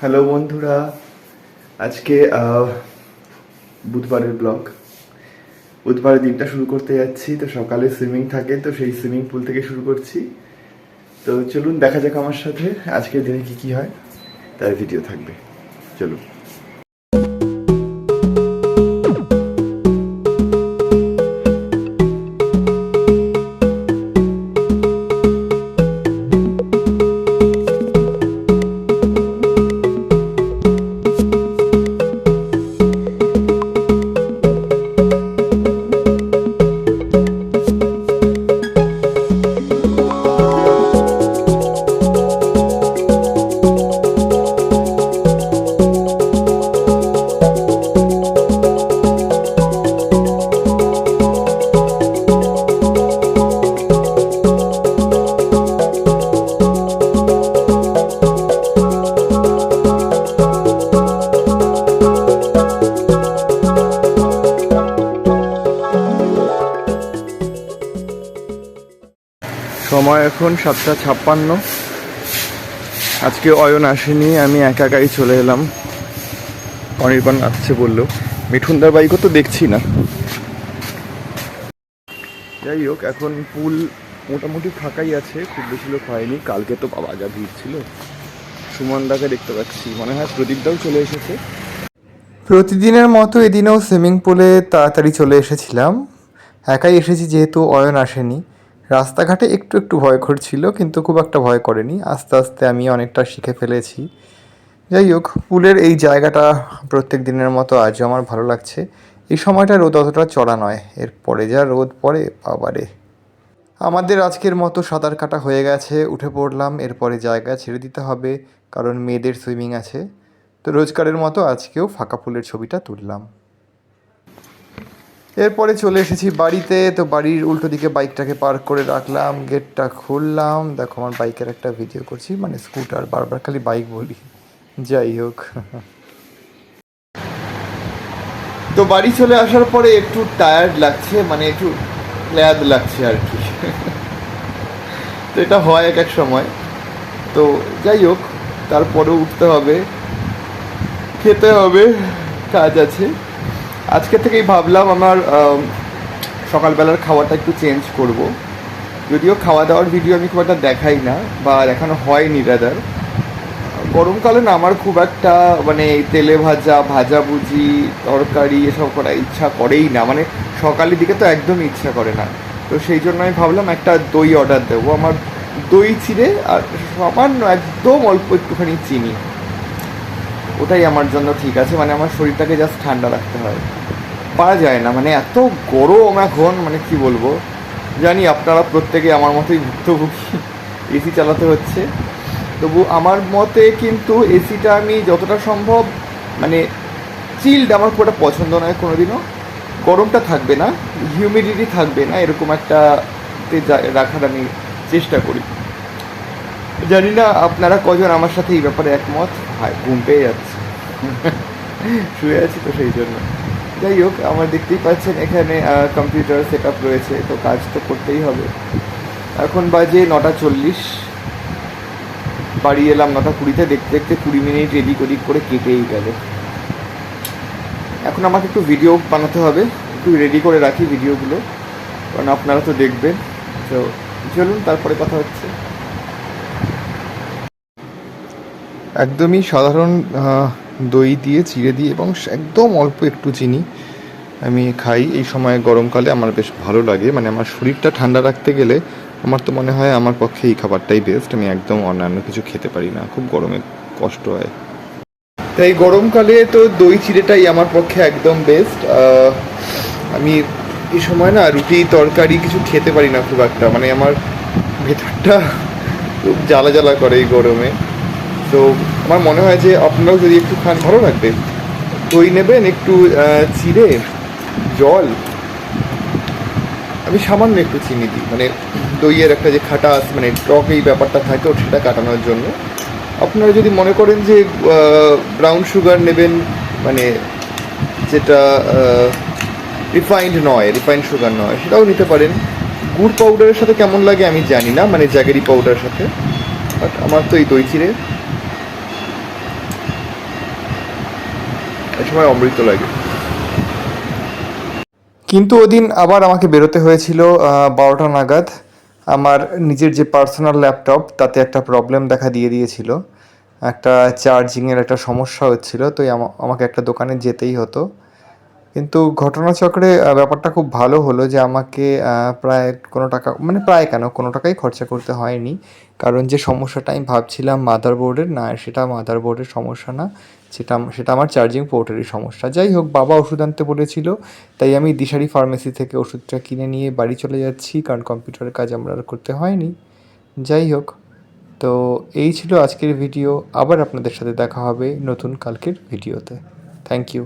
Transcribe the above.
Hello বন্ধুরা, আজকে বুধবারের ব্লগ। বুধবারের দিনটা শুরু করতে যাচ্ছি, তো সকালে সুইমিং থাকে, তো সেই সুইমিং পুল থেকে শুরু করছি। তো চলুন দেখা যাক আমার সাথে, আজকের দিনে কি কি হয়, তার ভিডিও থাকবে। চলুন। সময় এখন সাতটা ছাপ্পান্ন। আজকে অয়ন আসেনি, আমি একা একাই চলে এলাম। অনির্বাণ আসছে বলল। মিঠুনদার বাইকও তো দেখছি না। যাই হোক, এখন পুল মোটামুটি ফাঁকাই আছে, খুব বেশি লোক হয়নি। কালকে তো বাবা যা ভিড় ছিল। সুমনদাকে দেখতে পাচ্ছি। মনে হয় প্রদীপদাও চলে এসেছে। প্রতিদিনের মতো এদিনেও সুইমিং পুলে তাড়াতাড়ি চলে এসেছিলাম। একাই এসেছি যেহেতু অয়ন আসেনি। রাস্তাঘাটে একটু একটু ভয় করছিল, কিন্তু খুব একটা ভয় করেনি। আস্তে আস্তে আমি অনেকটা শিখে ফেলেছি। যাই হোক, পুলের এই জায়গাটা প্রত্যেক দিনের মতো আজও আমার ভালো লাগছে। এই সময়টা রোদ অতটা চড়া নয়। এরপরে যা রোদ পড়ে, বাবারে। আমাদের আজকের মতো সাঁতার কাটা হয়ে গেছে, উঠে পড়লাম। এরপরে জায়গা ছেড়ে দিতে হবে, কারণ মেয়েদের সুইমিং আছে। তো রোজকারের মতো আজকেও ফাঁকা ফুলের ছবিটা তুললাম। এরপরে চলে এসেছি বাড়িতে। তো বাড়ির উল্টো দিকে বাইকটাকে পার্ক করে রাখলাম, গেটটা খুললাম। দেখো, আমার বাইকের একটা ভিডিও করছি মানে স্কুটার, বারবার খালি বাইক বলি। যাই হোক। তো বাড়ি চলে আসার পরে একটু টায়ার্ড লাগছে মানে একটু ক্ল্যাদ লাগছে আর কি। তো এটা হয় এক এক সময়। তো যাই হোক, তারপরেও উঠতে হবে, খেতে হবে, কাজ আছে। আজকে থেকেই ভাবলাম আমার সকালবেলার খাওয়াটা একটু চেঞ্জ করব। যদিও খাওয়া দাওয়ার ভিডিও আমি খুব একটা দেখাই না বা দেখানো হয়নি রাদার গরমকালে না আমার খুব একটা মানে তেলে ভাজা ভাজা ভুজি, তরকারি এসব করা ইচ্ছা করেই না। মানে সকালের দিকে তো একদমই ইচ্ছা করে না। তো সেই জন্য আমি ভাবলাম একটা দই অর্ডার দেবো। আমার দই চিড়ে আর সামান্য একদম অল্প একটুখানি চিনি। ওটাই আমার জন্য ঠিক আছে মানে আমার শরীরটাকে জাস্ট ঠান্ডা রাখতে হয়। পারা যায় না মানে এত গরম এখন মানে কি বলব? জানি আপনারা প্রত্যেকে আমার মতোই ভুক্তভোগী এসি চালাতে হচ্ছে। তবু আমার মতে কিন্তু এসিটা আমি যতটা সম্ভব মানে চিল্ড আমার খুব একটা পছন্দ নয় কোনোদিনও। গরমটা থাকবে না হিউমিডিটি থাকবে না, এরকম একটা রাখার আমি চেষ্টা করি। জানি না আপনারা কজন আমার সাথে এই ব্যাপারে একমত। হায় ঘুম পেয়ে যাচ্ছে। শুয়ে আছি তো সেই জন্য। যাই হোক, আমার দেখতেই পাচ্ছেন এখানে কম্পিউটার সেট আপ রয়েছে, তো কাজ তো করতেই হবে। এখন বাজে নটা চল্লিশ। বাড়ি এলাম নটা কুড়িতে, দেখতে দেখতে কুড়ি মিনিট এদিক ওদিক করে কেটেই গেল। এখন আমাকে একটু ভিডিও বানাতে হবে, একটু রেডি করে রাখি ভিডিওগুলো কারণ আপনারা তো দেখবেন। তো চলুন, তারপরে কথা হচ্ছে। একদমই সাধারণ দই দিয়ে চিড়ে দিয়ে এবং একদম অল্প একটু চিনি আমি খাই। এই সময় গরমকালে আমার বেশ ভালো লাগে। মানে আমার শরীরটা ঠান্ডা রাখতে গেলে আমার তো মনে হয় আমার পক্ষে এই খাবারটাই বেস্ট আমি একদম অন্যান্য কিছু খেতে পারি না। খুব গরমে কষ্ট হয়। তাই গরমকালে তো দই চিড়েটাই আমার পক্ষে একদম বেস্ট আমি এই সময় না রুটি, তরকারি কিছু খেতে পারি না খুব একটা। মানে আমার ভেতরটা খুব জ্বালা জ্বালা করে এই গরমে। তো আমার মনে হয় যে আপনারাও যদি একটু খান, ভালো লাগবে। দই নেবেন, একটু চিড়ে, জল। আমি সামান্য একটু চিনি দিই। মানে দইয়ের একটা যে খাটাস মানে টক এই ব্যাপারটা থাকে সেটা কাটানোর জন্য। আপনারা যদি মনে করেন যে ব্রাউন সুগার নেবেন মানে যেটা রিফাইন্ড নয় রিফাইন্ড সুগার নয়, সেটাও নিতে পারেন। গুড় পাউডারের সাথে কেমন লাগে আমি জানি না মানে জ্যাগেরি পাউডারের সাথে। বাট আমার তো এই দই চিড়ে। সময় অমৃত লাগে। কিন্তু ওদিন আবার আমাকে বেরোতে হয়েছিল বারোটা নাগাদ। আমার নিজের যে পার্সোনাল ল্যাপটপ, তাতে একটা প্রবলেম দেখা দিয়ে দিয়েছিল। একটা চার্জিংয়ের একটা সমস্যা হচ্ছিল, তো আমা- আমাকে একটা দোকানে যেতেই হতো। কিন্তু ঘটনাচক্রে ব্যাপারটা খুব ভালো হলো যে আমাকে প্রায় কোনো টাকা মানে প্রায় কেন, কোনো টাকাই খরচা করতে হয়নি। কারণ যে সমস্যাটা আমি ভাবছিলাম মাদারবোর্ডের না, সেটা মাদারবোর্ডের সমস্যা না, সেটা সেটা আমার চার্জিং পোর্টেরই সমস্যা। যাই হোক, বাবা ওষুধ আনতে বলেছিল, তাই আমি দিশারি ফার্মেসি থেকে ওষুধটা কিনে নিয়ে বাড়ি চলে যাচ্ছি, কারণ কম্পিউটারের কাজ আমরা আর করতে হয়নি। যাই হোক, তো এই ছিল আজকের ভিডিও আবার আপনাদের সাথে দেখা হবে নতুন কালকের ভিডিওতে থ্যাংক ইউ